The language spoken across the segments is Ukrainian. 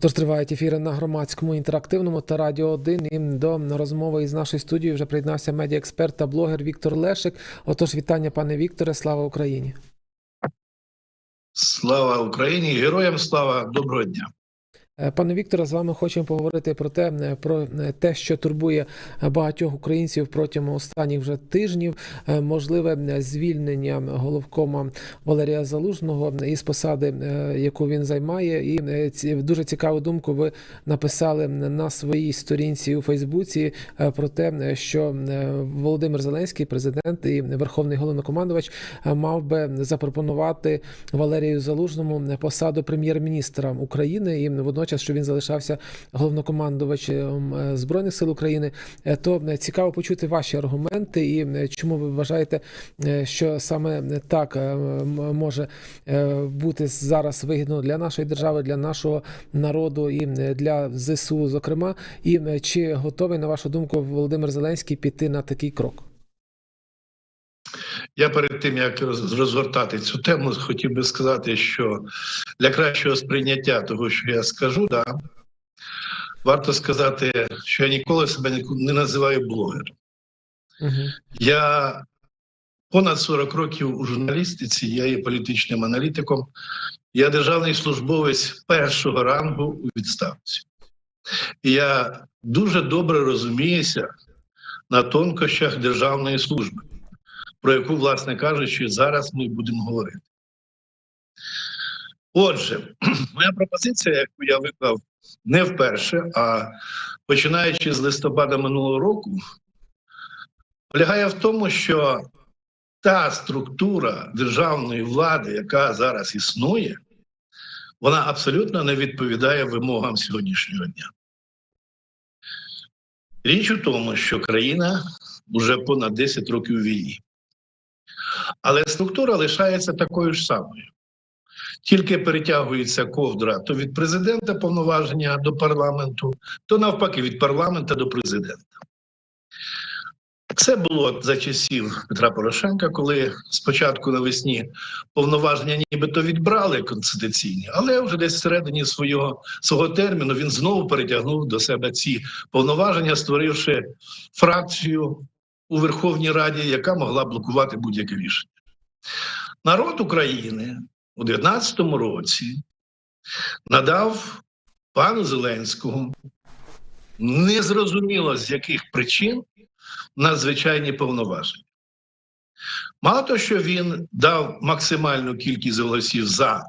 Тож тривають ефіри на громадському інтерактивному та радіо 1. І до розмови із нашої студії вже приєднався медіаексперт та блогер Віктор Лешик. Отож, вітання, пане Вікторе, слава Україні. Слава Україні, героям слава, доброго дня. Е, Пане Вікторе, з вами хочемо поговорити про те, е, про те, що турбує багатьох українців протягом останніх вже тижнів. Е, Можливе звільнення головкома Валерія Залужного із посади, е, яку він займає. І е, дуже цікаву думку ви написали на своїй сторінці у Фейсбуці е, про те, е, що е, Володимир Зеленський, президент і Верховний головнокомандувач, е, мав би запропонувати Валерію Залужному посаду прем'єр-міністра України і водночас, що він залишався головнокомандувачем е, збройних сил України. Е, То е, цікаво почути ваші аргументи і чому ви вважаєте, що саме так може бути зараз вигідно для нашої держави, для нашого народу і для ЗСУ, зокрема, і чи готовий на вашу думку Володимир Зеленський піти на такий крок? Я перед тим як розгортати цю тему, хотів би сказати, що для кращого сприйняття того, що я скажу, да, варто сказати, що я ніколи себе не- називаю блогером. Угу. Я понад 40 років у журналістиці, я є політичним аналітиком, я державний службовець першого рангу у відставці. І я дуже добре розуміюся на тонкощах державної служби, про яку, власне кажучи, зараз ми будемо говорити. Отже, моя пропозиція, яку я виклав не вперше, а починаючи з листопада минулого року, полягає в тому, що та структура державної влади, яка зараз існує, вона абсолютно не відповідає вимогам сьогоднішнього дня. Річ у тому, що країна вже понад 10 років війні. Але структура лишається такою ж самою. Тільки перетягується ковдра то від президента повноваження до парламенту, то навпаки від парламента до президента. Це було за часів Петра Порошенка, коли спочатку навесні повноваження нібито відбрали конституційні, але вже десь всередині свого, свого терміну він знову перетягнув до себе ці повноваження, створивши фракцію у Верховній Раді, яка могла блокувати будь-яке рішення. Народ України у 2019 році надав пану Зеленському незрозуміло з яких причин надзвичайні повноваження. Мало того, що він дав максимальну кількість голосів за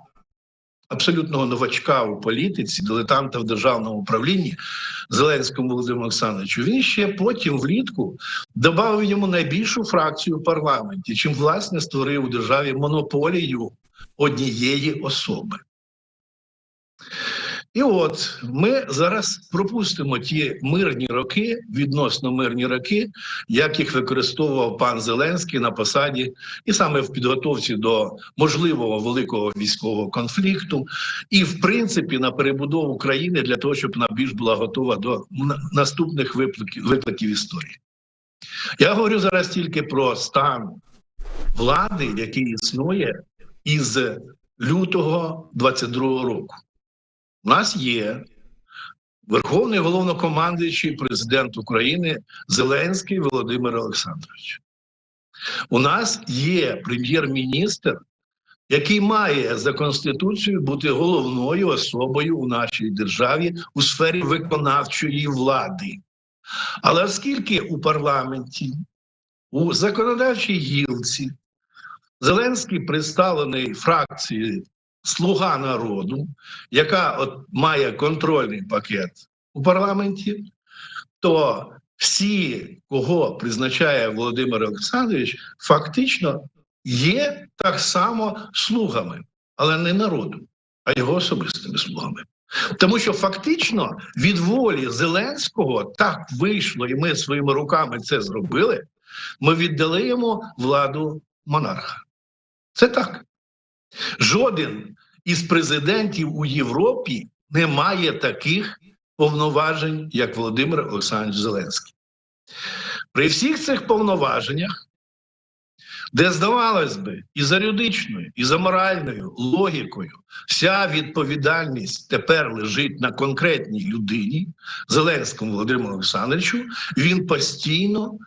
абсолютного новачка у політиці, дилетанта в державному управлінні Зеленському Володимиру Олександровичу, він ще потім влітку додав йому найбільшу фракцію в парламенті, чим власне створив у державі монополію однієї особи. І от ми зараз пропустимо ті мирні роки, відносно мирні роки, як їх використовував пан Зеленський на посаді, і саме в підготовці до можливого великого військового конфлікту, і в принципі на перебудову країни для того, щоб вона більш була готова до наступних викликів, викликів історії. Я говорю зараз тільки про стан влади, який існує із лютого 22-го року. У нас є Верховний головнокомандуючий президент України Зеленський Володимир Олександрович. У нас є прем'єр-міністр, який має за конституцією бути головною особою у нашій державі у сфері виконавчої влади. Але оскільки у парламенті, у законодавчій гілці Зеленський представлений фракцією Слуга народу, яка от має контрольний пакет у парламенті, то всі, кого призначає Володимир Олександрович, фактично є так само слугами, але не народу, а його особистими слугами. Тому що фактично від волі Зеленського так вийшло, і ми своїми руками це зробили. Ми віддали йому владу монарха. Це так. Жоден із президентів у Європі не має таких повноважень, як Володимир Олександрович Зеленський. При всіх цих повноваженнях де здавалось би, і за юридичною, і за моральною логікою вся відповідальність тепер лежить на конкретній людині, Зеленському Володимиру Олександровичу, він постійно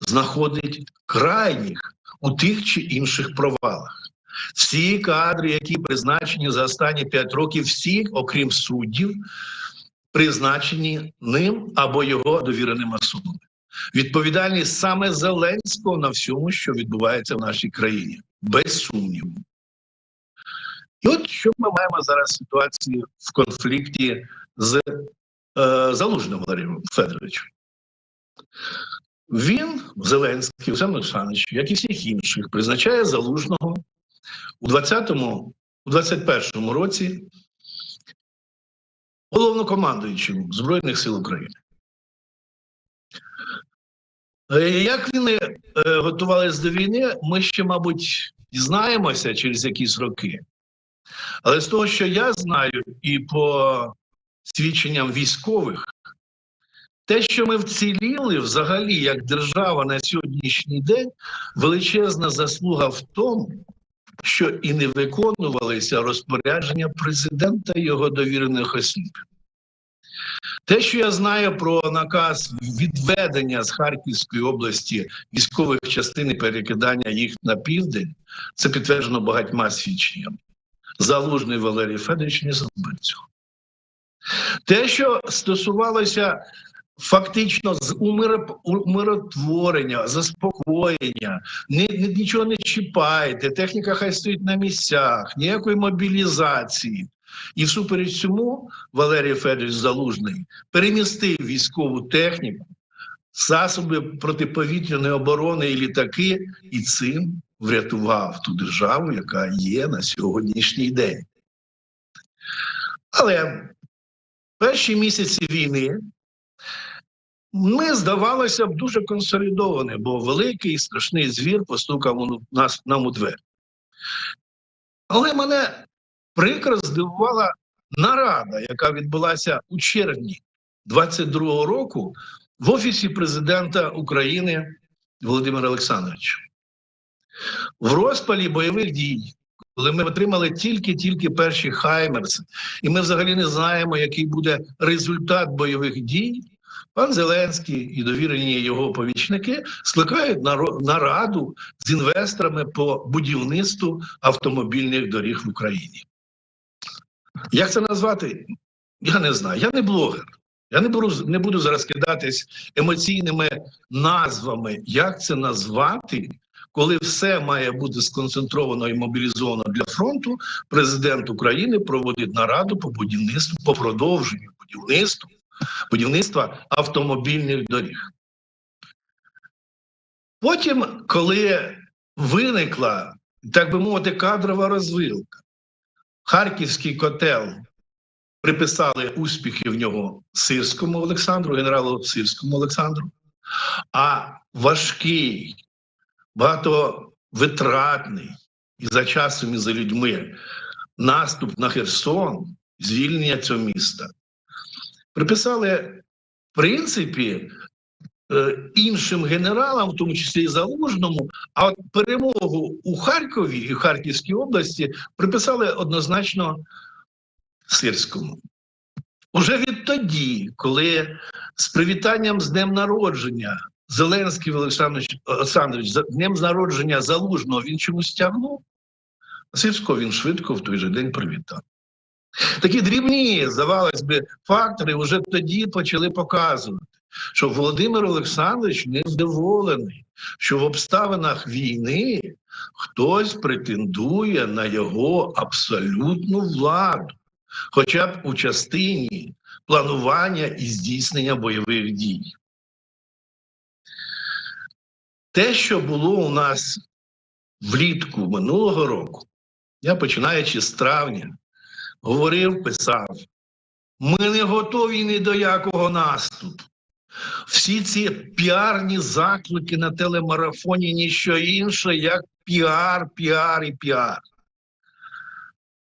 знаходить крайніх у тих чи інших провалах. Всі кадри, які призначені за останні п'ять років, всі, окрім суддів, призначені ним або його довіреним особами. Відповідальність саме Зеленського на всьому, що відбувається в нашій країні, без сумніву. І от що ми маємо зараз ситуацію в конфлікті з е, Залужним Валерієм Федоровичем. Він, Зеленський, Олександр Олександрович, як і всіх інших, призначає залужного у 20-му, у 21-му році головнокомандуючим Збройних сил України. Е, Як вони е, готувалися до війни, ми ще, мабуть, дізнаємося через якісь роки. Але з того, що я знаю, і по свідченням військових, те, що ми вціліли взагалі як держава на сьогоднішній день, величезна заслуга в тому, що і не виконувалися розпорядження президента і його довірених осіб. Те, що я знаю про наказ відведення з Харківської області військових частин і перекидання їх на південь, це підтверджено багатьма свідченнями. Залужний Валерій Федорович не зробив цього. Те, що стосувалося фактично з умиротворення, заспокоєння, ні, ні- нічого не чіпайте, техніка хай стоїть на місцях, ніякої мобілізації. І всупереч цьому Валерій Федорович Залужний перемістив військову техніку, засоби протиповітряної оборони і літаки, і цим врятував ту державу, яка є на сьогоднішній день. Але перші місяці війни ми, здавалося б, дуже консолідовані, бо великий страшний звір постукав нас нам у двері. Але мене прикро здивувала нарада, яка відбулася у червні 22-го року в Офісі президента України Володимира Олександровича. В розпалі бойових дій, коли ми отримали тільки-тільки перші Хаймерси, і ми взагалі не знаємо, який буде результат бойових дій. Пан Зеленський і довірені його помічники скликають нараду з інвесторами по будівництву автомобільних доріг в Україні. Як це назвати? Я не знаю. Я не блогер. Я не буду, не буду зараз кидатись емоційними назвами. Як це назвати, коли все має бути сконцентровано і мобілізовано для фронту? Президент України проводить нараду по будівництву, по продовженню будівництва, будівництва автомобільних доріг. Потім, коли виникла, так би мовити, кадрова розвилка, Харківський котел приписали успіхи в нього Сирському Олександру, генералу Сирському Олександру, а важкий, багатовитратний і за часом і за людьми наступ на Херсон, звільнення цього міста, приписали, в принципі, е, іншим генералам, в тому числі і Залужному, а от перемогу у Харкові і Харківській області приписали однозначно Сирському. Уже відтоді, коли з привітанням з днем народження Зеленський Олександрович Олександрович з днем народження Залужного він чомусь тягнув, Сирського він швидко в той же день привітав. Такі дрібні, здавалось би, фактори вже тоді почали показувати, що Володимир Олександрович не здоволений, що в обставинах війни хтось претендує на його абсолютну владу, хоча б у частині планування і здійснення бойових дій. Те, що було у нас влітку минулого року, я починаючи з травня, говорив, писав: ми не готові ні до якого наступу. Всі ці піарні заклики на телемарафоні ніщо інше, як піар, піар і піар.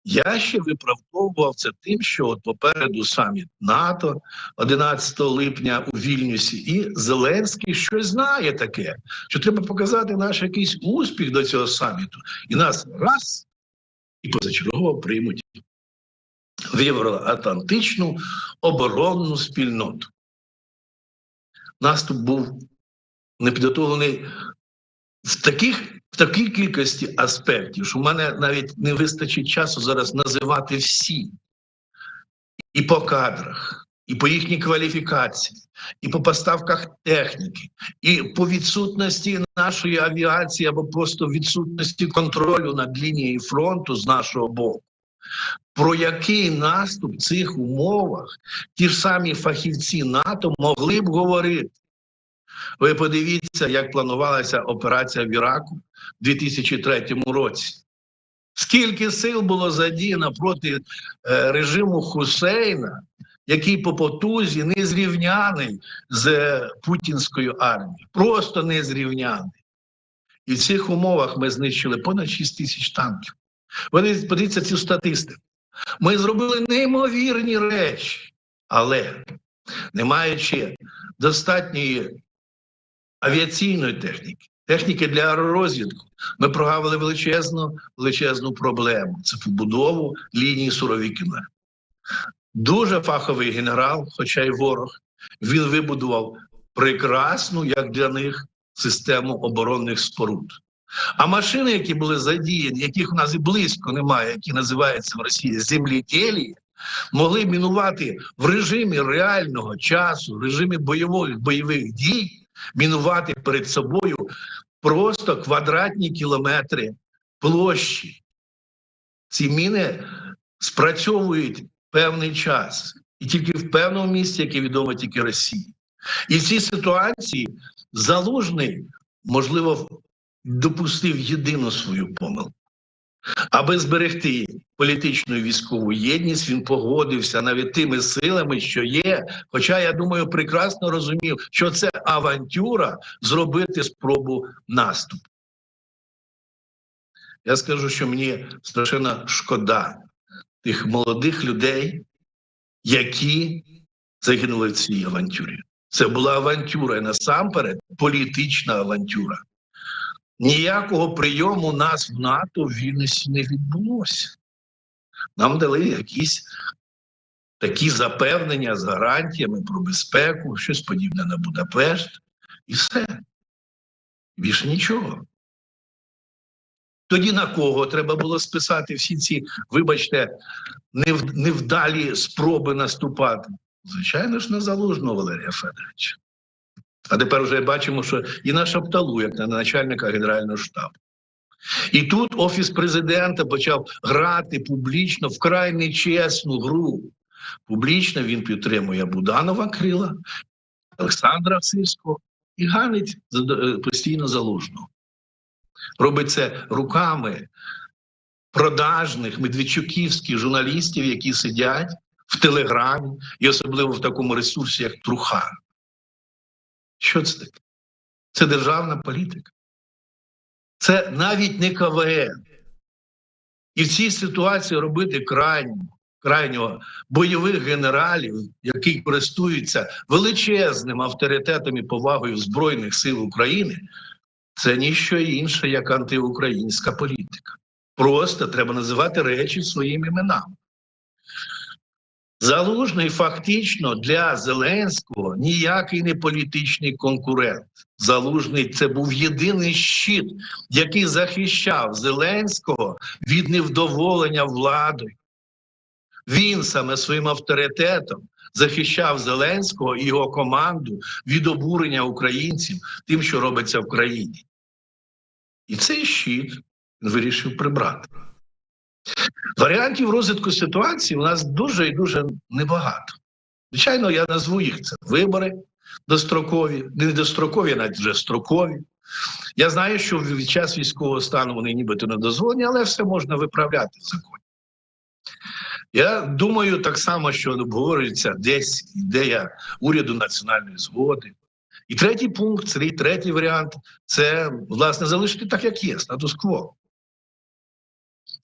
Я ще виправдовував це тим, що от попереду саміт НАТО 11 липня у Вільнюсі, і Зеленський щось знає таке, що треба показати наш якийсь успіх до цього саміту, і нас раз і позачергово приймуть в євроатлантичну оборонну спільноту. Наступ був не підготовлений в таких в такій кількості аспектів, що в мене навіть не вистачить часу зараз називати всі. І по кадрах, і по їхній кваліфікації, і по поставках техніки, і по відсутності нашої авіації або просто відсутності контролю над лінією фронту з нашого боку. Про який наступ в цих умовах ті ж самі фахівці НАТО могли б говорити? Ви подивіться, як планувалася операція в Іраку в 2003 році. Скільки сил було задіяно проти е, режиму Хусейна, який по потузі не зрівняний з е, путінською армією, просто не зрівняний. І в цих умовах ми знищили понад 6 тисяч танків. Вони подивіться цю статистику. Ми зробили неймовірні речі, але не маючи достатньої авіаційної техніки, техніки для аеророзвідку, ми прогавили величезну величезну проблему. Це побудову лінії Суровікіна. Дуже фаховий генерал, хоча й ворог, він вибудував прекрасну, як для них, систему оборонних споруд. А машини, які були задіяні, яких у нас і близько немає, які називаються в Росії земліділі, могли мінувати в режимі реального часу, в режимі бойових бойових дій, мінувати перед собою просто квадратні кілометри площі. Ці міни спрацьовують певний час і тільки в певному місці, яке відомо тільки Росії. І в цій ситуації залужний, можливо, допустив єдину свою помилку. Аби зберегти політичну і військову єдність, він погодився навіть тими силами, що є. Хоча я думаю, прекрасно розумів, що це авантюра зробити спробу наступу. Я скажу, що мені страшенно шкода тих молодих людей, які загинули в цій авантюрі. Це була авантюра і насамперед політична авантюра. Ніякого прийому нас в НАТО в Вільнюсі не відбулося. Нам дали якісь такі запевнення з гарантіями про безпеку, щось подібне на Будапешт, і все. Більше нічого. Тоді на кого треба було списати всі ці, вибачте, невдалі спроби наступати? Звичайно ж, на залужного Валерія Федоровича. А тепер вже бачимо, що і на Шапталу, як на начальника Генерального штабу. І тут Офіс президента почав грати публічно вкрай нечесну гру. Публічно він підтримує Буданова Крила, Олександра Сирського і ганить е, постійно залужного. Робить це руками продажних медведчуківських журналістів, які сидять в Телеграмі, і особливо в такому ресурсі, як Труха. Що це таке? Це державна політика. Це навіть не КВН. І в цій ситуації робити крайнього, крайнього бойових генералів, які користуються величезним авторитетом і повагою Збройних сил України, це ніщо інше, як антиукраїнська політика. Просто треба називати речі своїм іменами. Залужний фактично для Зеленського ніякий не політичний конкурент. Залужний це був єдиний щит, який захищав Зеленського від невдоволення владою. Він саме своїм авторитетом захищав Зеленського і його команду від обурення українців тим, що робиться в країні. І цей щит вирішив прибрати. Варіантів розвитку ситуації у нас дуже і дуже небагато. Звичайно, я назву їх це вибори дострокові, не дострокові, а навіть вже строкові. Я знаю, що в час військового стану вони нібито не дозволені, але все можна виправляти в законі. Я думаю, так само, що обговорюється десь ідея уряду національної згоди. І третій пункт, третій варіант це власне залишити так, як є, статус-кво.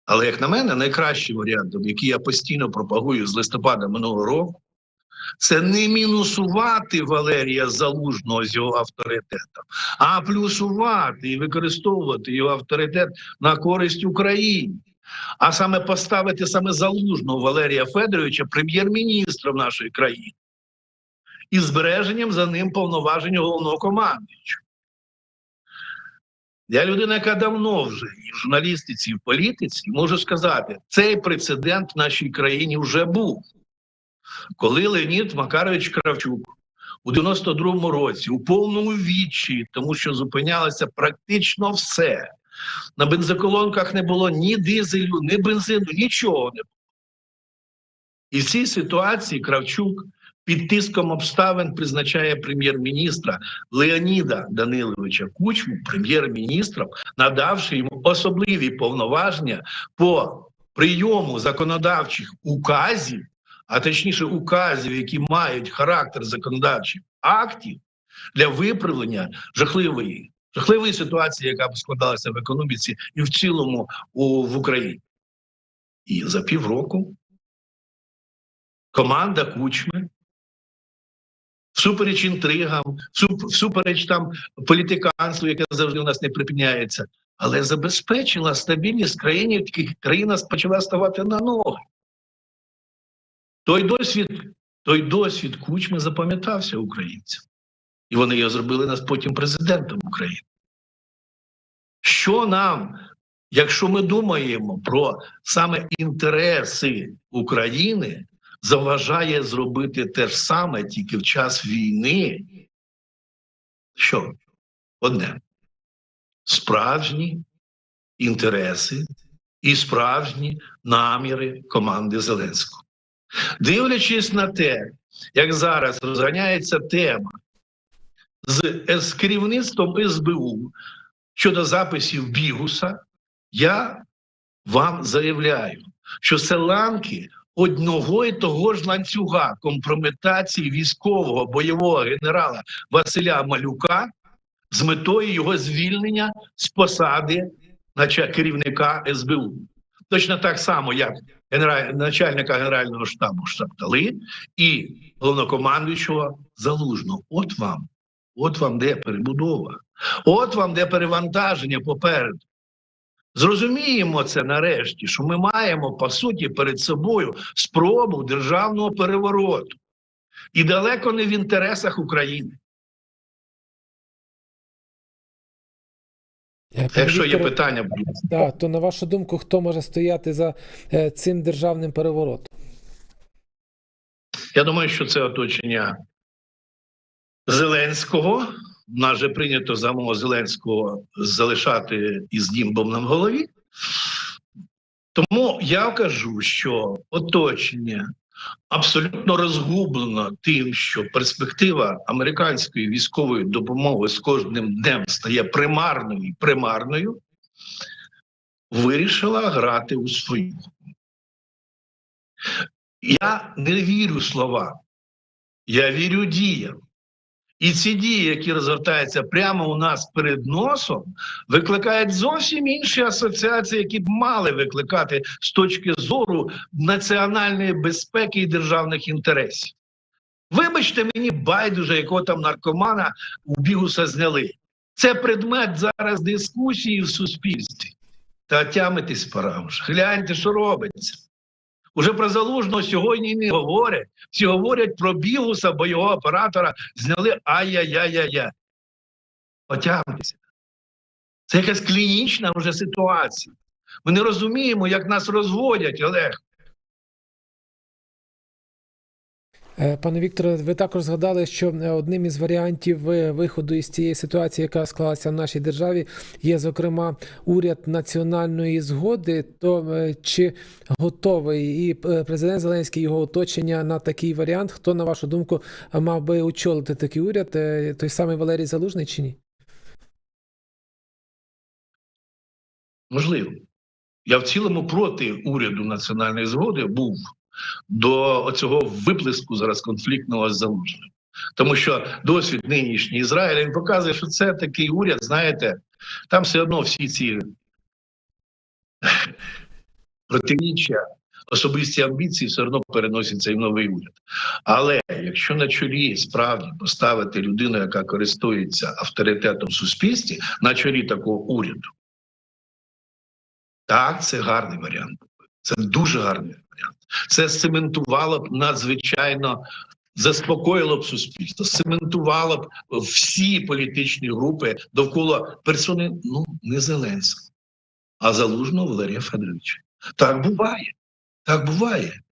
Але, як на мене, найкращим варіантом, який я постійно пропагую з листопада минулого року, це не мінусувати Валерія Залужного з його авторитетом, а плюсувати і використовувати його авторитет на користь Україні. А саме поставити саме залужного Валерія Федоровича прем'єр-міністром нашої країни і збереженням за ним повноважень головного командуючого. Я людина, яка давно вже і в журналістиці, і в політиці, можу сказати, цей прецедент в нашій країні вже був. Коли Леонід Макарович Кравчук у 92-му році у повному відчаї, тому що зупинялося практично все. На бензоколонках не було ні дизелю, ні бензину, нічого не було. І в цій ситуації Кравчук під тиском обставин призначає прем'єр-міністра Леоніда Даниловича Кучму прем'єр-міністром, надавши йому особливі повноваження по прийому законодавчих указів, а точніше указів, які мають характер законодавчих актів для виправлення жахливої жахливої ситуації, яка б складалася в економіці і в цілому у, в Україні. І за півроку команда Кучми всупереч інтригам, всупереч там політиканству, яке завжди у нас не припиняється, але забезпечила стабільність в якій країна почала ставати на ноги. Той досвід, той досвід Кучми запам'ятався українцям. І вони його зробили нас потім президентом України. Що нам, якщо ми думаємо про саме інтереси України, заважає зробити те ж саме тільки в час війни? Що? Одне. Справжні інтереси і справжні наміри команди Зеленського. Дивлячись на те, як зараз розганяється тема з, з керівництвом СБУ щодо записів Бігуса, я вам заявляю, що це ланки одного і того ж ланцюга компрометації військового бойового генерала Василя Малюка з метою його звільнення з посади нача- керівника СБУ. Точно так само, як генераль... начальника Генерального штабу Шаптали і головнокомандуючого Залужного. От вам, от вам де перебудова, от вам де перевантаження попереду. Зрозуміємо це нарешті, що ми маємо по суті перед собою спробу державного перевороту. І далеко не в інтересах України. Е, Якщо є питання, да, то на вашу думку, хто може стояти за е, цим державним переворотом? Я думаю, що це оточення Зеленського. Нас же прийнято замову Зеленського залишати із німбом на голові. Тому я кажу, що оточення абсолютно розгублено тим, що перспектива американської військової допомоги з кожним днем стає примарною і примарною, вирішила грати у свою. Я не вірю словам, я вірю діям. І ці дії, які розгортаються прямо у нас перед носом, викликають зовсім інші асоціації, які б мали викликати з точки зору національної безпеки і державних інтересів. Вибачте мені, байдуже, якого там наркомана у бігуса зняли. Це предмет зараз дискусії в суспільстві. Та тямитись пора вже. Гляньте, що робиться. Уже про залужного сьогодні не говорять. Всі говорять про бігуса, бо його оператора зняли ай-яй-яй-яй-яй. Отямтеся. Це якась клінічна вже ситуація. Ми не розуміємо, як нас розводять, Олег. Пане Вікторе, ви також згадали, що е, одним із варіантів е, виходу із цієї ситуації, яка склалася в нашій державі, є зокрема уряд національної згоди. То е, чи готовий і е, президент Зеленський його оточення на такий варіант? Хто на вашу думку мав би очолити такий уряд? Е, Той самий Валерій Залужний чи ні? Можливо. Я в цілому проти уряду національної згоди був до цього виплеску зараз конфліктного з залужним. Тому що досвід нинішній Ізраїля він показує, що це такий уряд, знаєте, там все одно всі ці протиріччя, особисті амбіції все одно переносяться і в новий уряд. Але якщо на чолі справді поставити людину, яка користується авторитетом в суспільстві, на чолі такого уряду, так, це гарний варіант. Це дуже гарний. Це цементувало б надзвичайно заспокоїло б суспільство, цементувало б всі політичні групи довкола персони, ну не Зеленського, а залужного Валерія Федоровича. Так буває. Так буває.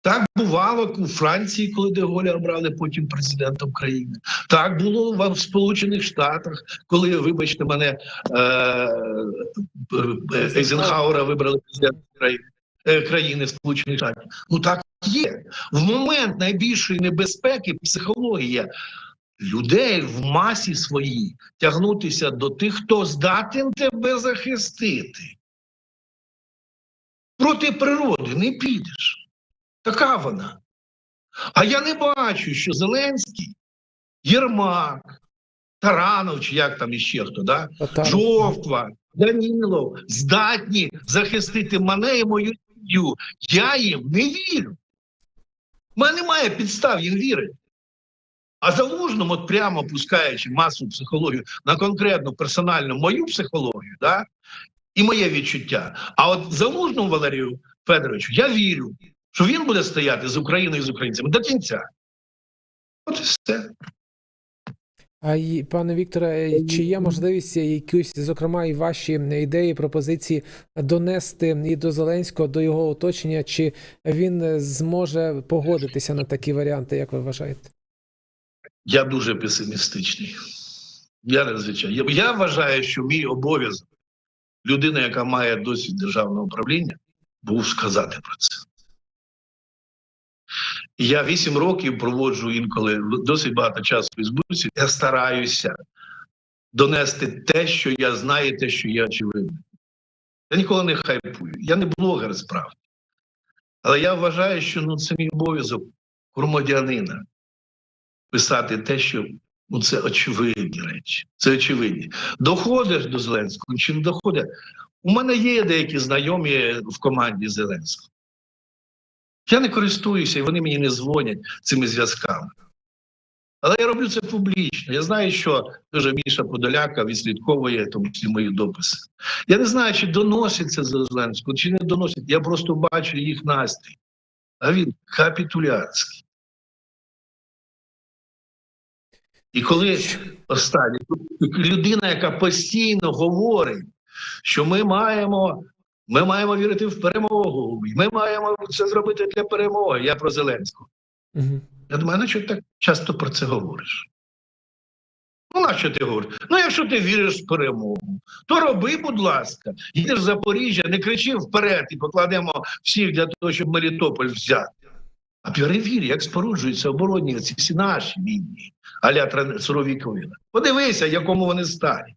Так бувало у Франції, коли Деголя обрали потім президентом країни. Так було в Сполучених Штатах, коли, вибачте мене, е, е, Ейзенхауера вибрали президентом країни, е, країни Сполучених Штатів. Ну так є. В момент найбільшої небезпеки психологія людей в масі своїй тягнутися до тих, хто здатен тебе захистити. Проти природи не підеш. Така вона. А я не бачу, що Зеленський, Єрмак, Таранов, чи як там іще хто, да? Жовква, Данілов здатні захистити мене і мою сім'ю. Я їм не вірю. У мене немає підстав їм вірити. А залужному, от прямо пускаючи масову психологію на конкретну персональну мою психологію, да, і моє відчуття. А от залужному Валерію Федоровичу я вірю, що він буде стояти з Україною і з українцями до кінця. От і все. А пане Вікторе, чи є можливість якусь, зокрема, і ваші ідеї, пропозиції донести і до Зеленського, до його оточення, чи він зможе погодитися на такі варіанти, як ви вважаєте? Я дуже песимістичний. Я надзвичайно. Я вважаю, що мій обов'язок людина, яка має досвід державного управління, був сказати про це. Я вісім років проводжу інколи досить багато часу в Фейсбуці. Я стараюся донести те, що я знаю, те, що є очевидно. Я ніколи не хайпую. Я не блогер справді. Але я вважаю, що ну, це мій обов'язок громадянина писати те, що ну, це очевидні речі. Це очевидні. Доходиш до Зеленського чи не доходиш? У мене є деякі знайомі в команді Зеленського. Я не користуюся, і вони мені не дзвонять цими зв'язками. Але я роблю це публічно. Я знаю, що дуже Міша Подоляка відслідковує тому числі мої дописи. Я не знаю, чи доноситься до Зеленського, чи не доносять. Я просто бачу їх настрій. А він капітуляцький. І коли останнє людина, яка постійно говорить, що ми маємо, ми маємо вірити в перемогу, ми маємо це зробити для перемоги. Я про Зеленського. Угу. Я думаю, на що ти так часто про це говориш? Ну, на що ти говориш? Ну, якщо ти віриш в перемогу, то роби, будь ласка, їдеш в Запоріжжя, не кричи вперед і покладемо всіх для того, щоб Мелітополь взяти. А перевір, як споруджуються оборонні ці всі наші війни, аля суровіковина. Подивися, якому вони стані.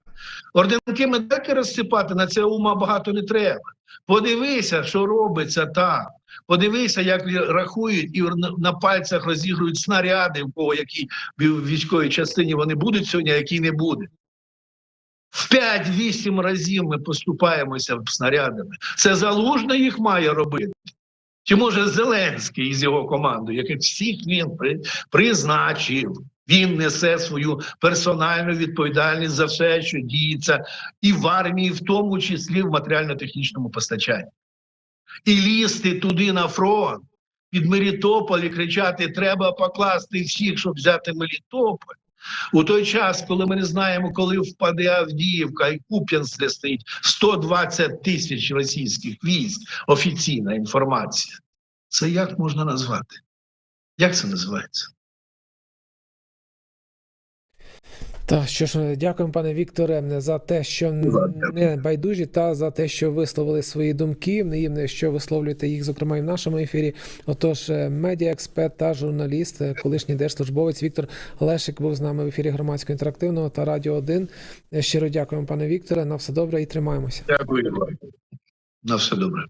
Орденки медики розсипати на це ума багато не треба. Подивися, що робиться там. Подивися, як рахують і на- пальцях розігрують снаряди, в кого якій в військовій частині вони будуть сьогодні, а які не буде. В 5-8 разів ми поступаємося снарядами. Це залужно їх має робити. Чи може Зеленський із його командою, яких всіх він призначив, він несе свою персональну відповідальність за все, що діється, і в армії, в тому числі в матеріально-технічному постачанні. І лізти туди на фронт, під Мелітополь і кричати: треба покласти всіх, щоб взяти Мелітополь. У той час, коли ми не знаємо, коли впаде Авдіївка і Куп'янськ, де стоїть 120 тисяч російських військ, офіційна інформація. Це як можна назвати? Як це називається? Так, що ж, дякуємо, пане Вікторе, за те, що не байдужі, та за те, що висловили свої думки, і що висловлюєте їх, зокрема, і в нашому ефірі. Отож, е, медіаексперт та журналіст, е, колишній держслужбовець Віктор Лешик був з нами в ефірі громадського інтерактивного та радіо 1. Щиро дякуємо, пане Вікторе. На все добре і тримаємося. Дякую. На все добре.